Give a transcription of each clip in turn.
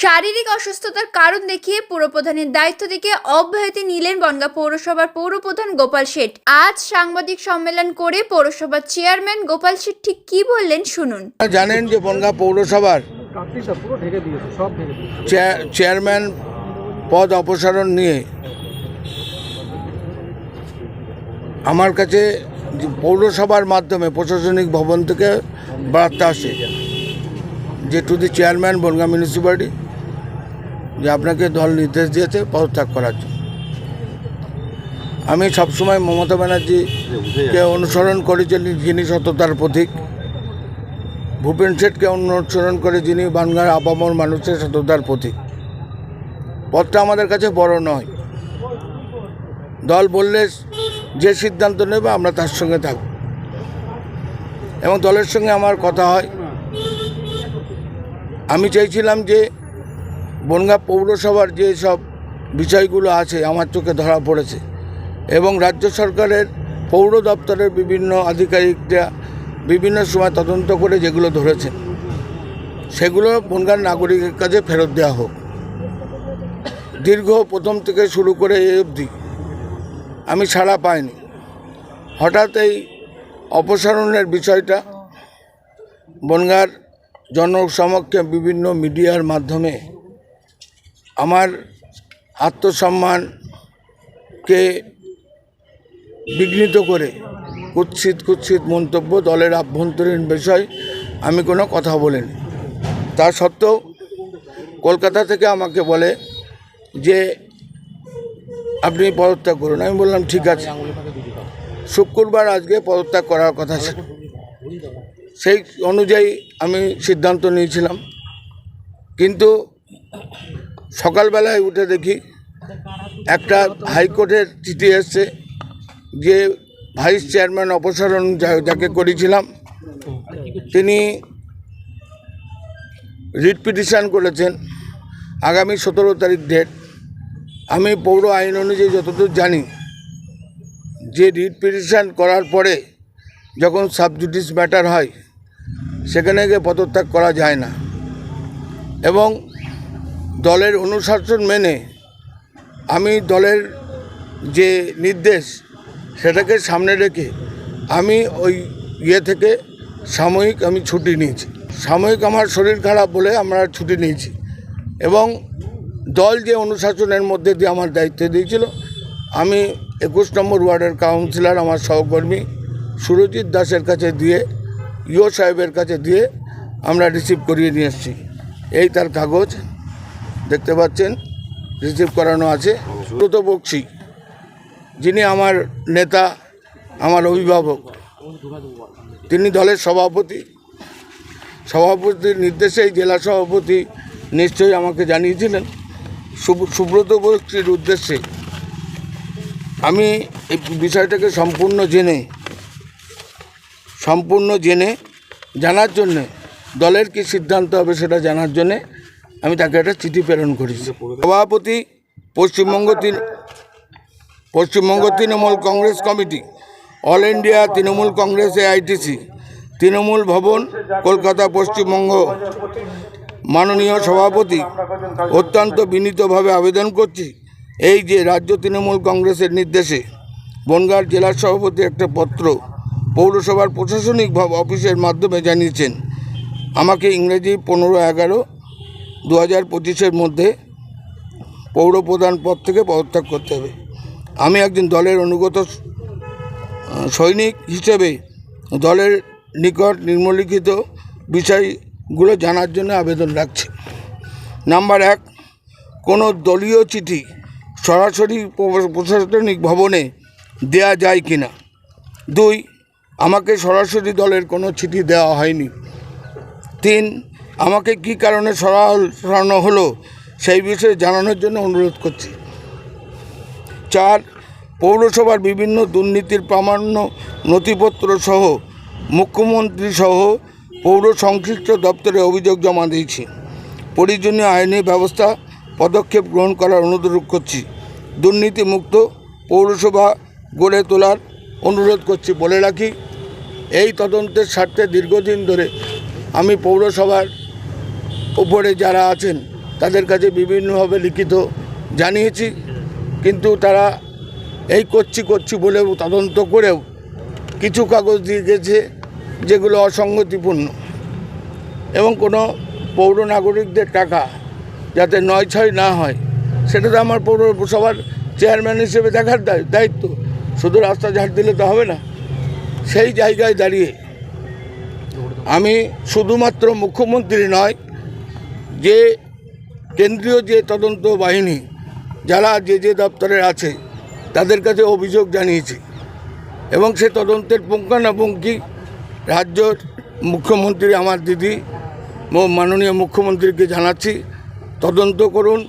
শারীরিক অসুস্থতার কারণ দেখিয়ে পৌরপ্রধানের দায়িত্ব থেকে অব্যাহতি নিলেন বনগাঁ পৌরসভার পৌরপ্রধান গোপাল শেঠ। আজ সাংবাদিক সম্মেলন করে পৌরসভার চেয়ারম্যান গোপাল শেঠ ঠিক কি বললেন শুনুন। জানেন যে বনগাঁ পৌরসভার চেয়ারম্যান পদ অপসারণ নিয়ে আমার কাছে পৌরসভার মাধ্যমে প্রশাসনিক ভবন থেকে বার্তা আসে যে to the chairman Bongaon municipality যে আপনাকে দল নির্দেশ দিয়েছে পদত্যাগ করার জন্য। আমি সবসময় মমতা ব্যানার্জিকে অনুসরণ করেছিলেন যিনি সততার প্রতীক, ভূপেন শেঠকে অনুসরণ করে যিনি বাংলার আপামর মানুষের সততার প্রতীক। পথটা আমাদের কাছে বড় নয়। দল বললে যে সিদ্ধান্ত নেবে আমরা তার সঙ্গে থাকব। এবং দলের সঙ্গে আমার কথা হয়। আমি চাইছিলাম যে বনগাঁ পৌরসভার যে সব বিষয়গুলো আছে, আমার চোখে ধরা পড়েছে। এবং রাজ্য সরকারের পৌর দপ্তরের বিভিন্ন আধিকারিকরা বিভিন্ন সময় তদন্ত করে যেগুলো ধরেছেন, সেগুলো বনগাঁর নাগরিকের কাছে ফেরত দেওয়া হোক। দীর্ঘ প্রথম থেকে শুরু করে এই অবধি আমি ছাড়া পাইনি। হঠাৎ এই অপসারণের বিষয়টা বনগাঁর জনসমক্ষে বিভিন্ন মিডিয়ার মাধ্যমে আমার আত্মসম্মানকে বিঘ্নিত করে কুৎসিত কুৎসিত মন্তব্য, দলের আভ্যন্তরীণ বিষয়, আমি কোনো কথা বলিনি। তা সত্ত্বেও কলকাতা থেকে আমাকে বলে যে, আপনি পদত্যাগ করুন। আমি বললাম, ঠিক আছে। শুক্রবার আজকে পদত্যাগ করার কথা ছিল। সেই অনুযায়ী আমি সিদ্ধান্ত নিয়েছিলাম। কিন্তু সকালবেলায় উঠে দেখি একটা হাইকোর্টের চিঠি এসছে যে ভাইস চেয়ারম্যান অপসারণ যাকে করেছিলাম, তিনি রিট পিটিশান করেছেন আগামী সতেরো তারিখ ডেট আমি পৌর আইন অনুযায়ী যতদূর জানি, যে রিট পিটিশান করার পরে যখন সাবজুডিস ম্যাটার হয়, সেখানে গিয়ে পদত্যাগ করা যায় না। এবং দলের অনুশাসন মেনে আমি দলের যে নির্দেশ সেটাকে সামনে রেখে আমি ওই ইয়ে থেকে সাময়িক আমি ছুটি নিয়েছি। সাময়িক আমার শরীর খারাপ বলে আমরা ছুটি নিয়েছি এবং দল যে অনুশাসনের মধ্যে দিয়ে আমার দায়িত্ব দিয়েছিল, আমি একুশ নম্বর ওয়ার্ডের কাউন্সিলর, আমার সহকর্মী সুরজিৎ দাসের কাছে দিয়ে ইও সাহেবের কাছে দিয়ে আমরা রিসিভ করিয়ে নিয়ে এসেছি। এই তার কাগজ। দেখতে পাচ্ছেন রিসিভ করানো আছে। সুব্রত বক্সি যিনি আমার নেতা, আমার অভিভাবক, তিনি দলের সভাপতি। সভাপতির নির্দেশেই জেলা সভাপতি নিশ্চয়ই আমাকে জানিয়েছিলেন। সুব- সুব্রত বক্সির উদ্দেশ্যে। আমি এই বিষয়টাকে সম্পূর্ণ জেনে সম্পূর্ণ জেনে জানার জন্যে, দলের কি সিদ্ধান্ত হবে সেটা জানার জন্যে আমি তাকে একটা চিঠি প্রেরণ করেছি। সভাপতি, Paschimbanga Paschimbanga Trinamool Congress committee, all India Trinamool Congress AITC, Trinamool Bhavan, Kolkata Paschimbanga. মাননীয় সভাপতি, অত্যন্ত বিনীতভাবে আবেদন করছি এই যে রাজ্য তৃণমূল কংগ্রেসের নির্দেশে বনগাঁর জেলার সভাপতি একটা পত্র পৌরসভার প্রশাসনিকভাবে অফিসের মাধ্যমে জানিয়েছেন। আমাকে ইংরেজি পনেরো এগারো দু হাজার পঁচিশের মধ্যে পৌর প্রধান পদ থেকে পদত্যাগ করতে হবে। আমি একজন দলের অনুগত সৈনিক হিসেবে দলের নিকট নিম্নলিখিত বিষয়গুলো জানার জন্য আবেদন রাখছি। নাম্বার এক, কোনো দলীয় চিঠি সরাসরি প্রশাসনিক ভবনে দেয়া যায় কি না দুই, আমাকে সরাসরি দলের কোনো চিঠি দেওয়া হয়নি। তিন আমাকে কি কারণে সরা- সরানো হলো সেই বিষয়ে জানানোর জন্য অনুরোধ করছি। চার, পৌরসভার বিভিন্ন দুর্নীতির প্রামাণ্য নথিপত্র সহ মুখ্যমন্ত্রী সহ পৌর সংশ্লিষ্ট দপ্তরে অভিযোগ জমা দিয়েছি। প্রয়োজনীয় আইনি ব্যবস্থা, পদক্ষেপ গ্রহণ করার অনুরোধ করছি। দুর্নীতিমুক্ত পৌরসভা গড়ে তোলার অনুরোধ করছি বলে রাখি। এই তদন্তের স্বার্থে দীর্ঘদিন ধরে আমি পৌরসভার উপরে যারা আছেন, তাদের কাছে বিভিন্নভাবে লিখিত জানিয়েছি। কিন্তু তারা এই করছি করছি বলেও তদন্ত করেও কিছু কাগজ দিয়ে গেছে যেগুলো অসঙ্গতিপূর্ণ। এবং কোনো পৌর নাগরিকদের টাকা যাতে নয় ছয় না হয়, সেটা তো আমার পৌরসভার চেয়ারম্যান হিসেবে দেখার দায়- দায়িত্ব। শুধু রাস্তা ঝাড় দিলে তো হবে না। সেই জায়গায় দাঁড়িয়ে আমি শুধুমাত্র মুখ্যমন্ত্রী নয় যে কেন্দ্রীয় যে তদন্ত বাহিনী যারা যে যে দপ্তরে আছে, তাদের কাছে অভিযোগ জানিয়েছি এবং সে তদন্তের পুঙ্খানুপুঙ্খি রাজ্যর মুখ্যমন্ত্রী আমার দিদি মাননীয় মুখ্যমন্ত্রীকে জানাচ্ছি, তদন্ত করুন।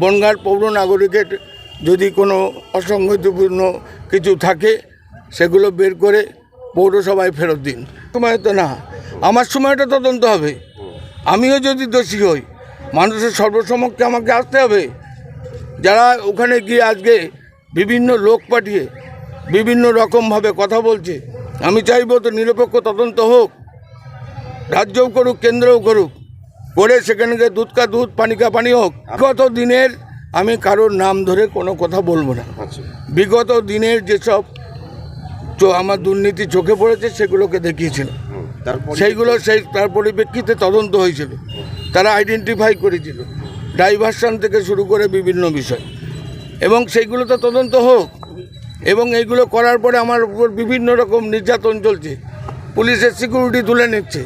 বনগাঁর পৌর নাগরিকের যদি কোনো অসংগতিপূর্ণ কিছু থাকে, সেগুলো বের করে পৌরসভায় ফেরত দিন। সময় তো না। আমার সময়টা তদন্ত হবে। আমিও যদি দোষী হই মানুষের সর্বসমক্ষে আমাকে আসতে হবে। যারা ওখানে গিয়ে আজকে বিভিন্ন লোক পাঠিয়ে বিভিন্ন রকমভাবে কথা বলছে আমি চাইব তো নিরপেক্ষ তদন্ত হোক রাজ্যও করুক কেন্দ্রও করুক করে সেখানে গিয়ে দুধ কা দুধ পানি কা পানি হোক বিগত দিনের আমি কারোর নাম ধরে কোনো কথা বলব না। বিগত দিনের যেসব আমার দুর্নীতি চোখে পড়েছে সেগুলোকে দেখিয়েছিল সেইগুলো সেই তার পরিপ্রেক্ষিতে তদন্ত হয়েছিল। তারা আইডেন্টিফাই করেছিল। ডাইভারশন থেকে শুরু করে বিভিন্ন বিষয়। এবং সেইগুলো তো তদন্ত হোক। এবং এইগুলো করার পরে আমার উপর বিভিন্ন রকম নির্যাতন চলছে। পুলিশের সিকিউরিটি তুলে নিচ্ছে।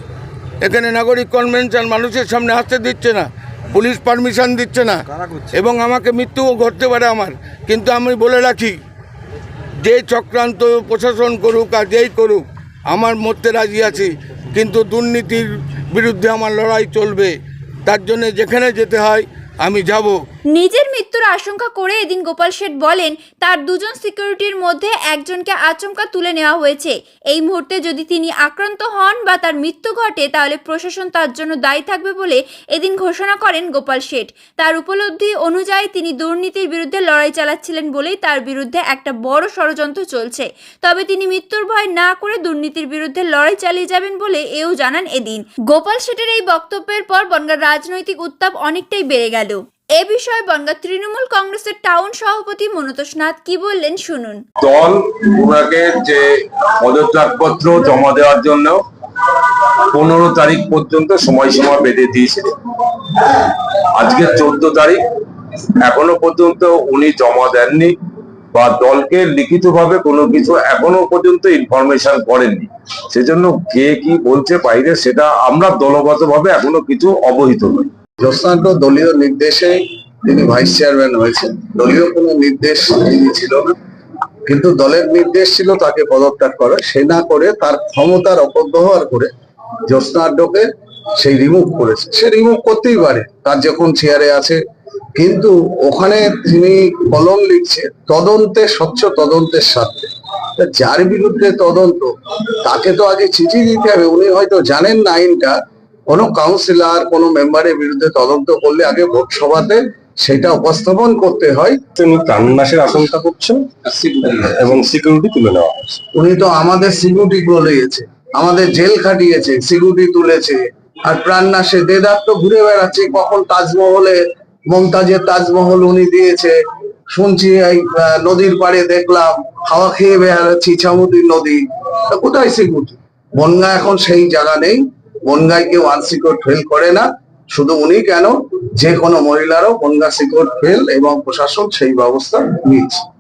এখানে নাগরিক কনভেনশন মানুষের সামনে আসতে দিচ্ছে না। পুলিশ পারমিশন দিচ্ছে না। এবং আমাকে মৃত্যুও ঘটতে পারে আমার। কিন্তু আমি বলে রাখি যে চক্রান্ত প্রশাসন করুক আর যেই করুক আমার মরতে রাজি আছি, কিন্তু দুর্নীতির বিরুদ্ধে আমার লড়াই চলবে। তার জন্য যেখানে যেতে হয়, আমি যাব। নিজের মৃত্যুর আশঙ্কা করে এদিন গোপাল শেঠ বলেন, তার দুজন সিকিউরিটির মধ্যে একজনকে আচমকা তুলে নেওয়া হয়েছে। এই মুহূর্তে যদি তিনি আক্রান্ত হন বা তার মৃত্যু ঘটে, তাহলে প্রশাসন তার জন্য দায়ী থাকবে বলে এদিন ঘোষণা করেন গোপাল শেঠ। তার উপলব্ধি অনুযায়ী তিনি দুর্নীতির বিরুদ্ধে লড়াই চালাচ্ছিলেন বলেই তার বিরুদ্ধে একটা বড় ষড়যন্ত্র চলছে। তবে তিনি মৃত্যুর ভয় না করে দুর্নীতির বিরুদ্ধে লড়াই চালিয়ে যাবেন বলে এও জানান এদিন। গোপাল শেঠের এই বক্তব্যের পর বনগাঁর রাজনৈতিক উত্তাপ অনেকটাই বেড়ে গেল। এ বিষয়ে বনগাঁ তৃণমূল কংগ্রেসের টাউন সভাপতি মনোতোষ নাথ কি বললেন শুনুন। দল ওনাকে যে পদত্যাগপত্র জমা দেওয়ার জন্য পনেরো তারিখ পর্যন্ত সময়সীমা বেঁধে দিয়েছিল আজকে চোদ্দ তারিখ, এখনও পর্যন্ত উনি জমা দেননি বা দলকে লিখিতভাবে কোনো কিছু এখনও পর্যন্ত ইনফরমেশন করেননি। সেজন্য কে কি বলছে বাইরে সেটা আমরা দলগতভাবে এখনও কিছু অবহিত নই জ্যোৎস্নান্ত দলীয় নির্দেশে তিনি ভাইস চেয়ারম্যান হয়েছেন। দলীয় কোনো নির্দেশ তিনি ছিল না। কিন্তু দলের নির্দেশ ছিল তাকে পদত্যাগ করা। সে না করে তার ক্ষমতার অপব্যবহার করে জ্যোৎস্নাড্যকে সেই রিমুভ করেছে। সে রিমুভ করতেই পারে। তার যখন চেয়ারে আছে। কিন্তু ওখানে তিনি কলম লিখছে তদন্তে, স্বচ্ছ তদন্তের সাথে যার বিরুদ্ধে তদন্ত, তাকে তো আগে চিঠি দিতে হবে। উনি হয়তো জানেন না আইনটা। কোনো কাউন্সিলর কোনো মেম্বারের বিরুদ্ধে তদন্ত করলে আগে ভোট সভাতে সেটা উপস্থাপন করতে হয়। তিনি প্রাণনাশের আশঙ্কা করছেন এবং সিকিউরিটি তুলে নেওয়া উনি তো আমাদের সিকিউরিটি বলেছে আমাদের জেল খাটিয়েছে সিকিউরিটি তুলেছে আর প্রাণনাশে দেদার তো ঘুরে বেড়াচ্ছে কখন তাজমহলে মমতাজের তাজমহল উনি দিয়েছে। শুনছি এই নদীর পাড়ে দেখলাম হাওয়া খেয়ে বেড়াচ্ছি ইছামতির নদী। তা কোথায় সিকিউরিটি বনগা এখন সেই জায়গা নেই। বনগায় কেউ আনসিকিউর ফেল করে না, শুধু উনি কেন? যে কোনো মহিলারও বনগা সিকিউর ফেল এবং প্রশাসন সেই ব্যবস্থা নিয়েছে।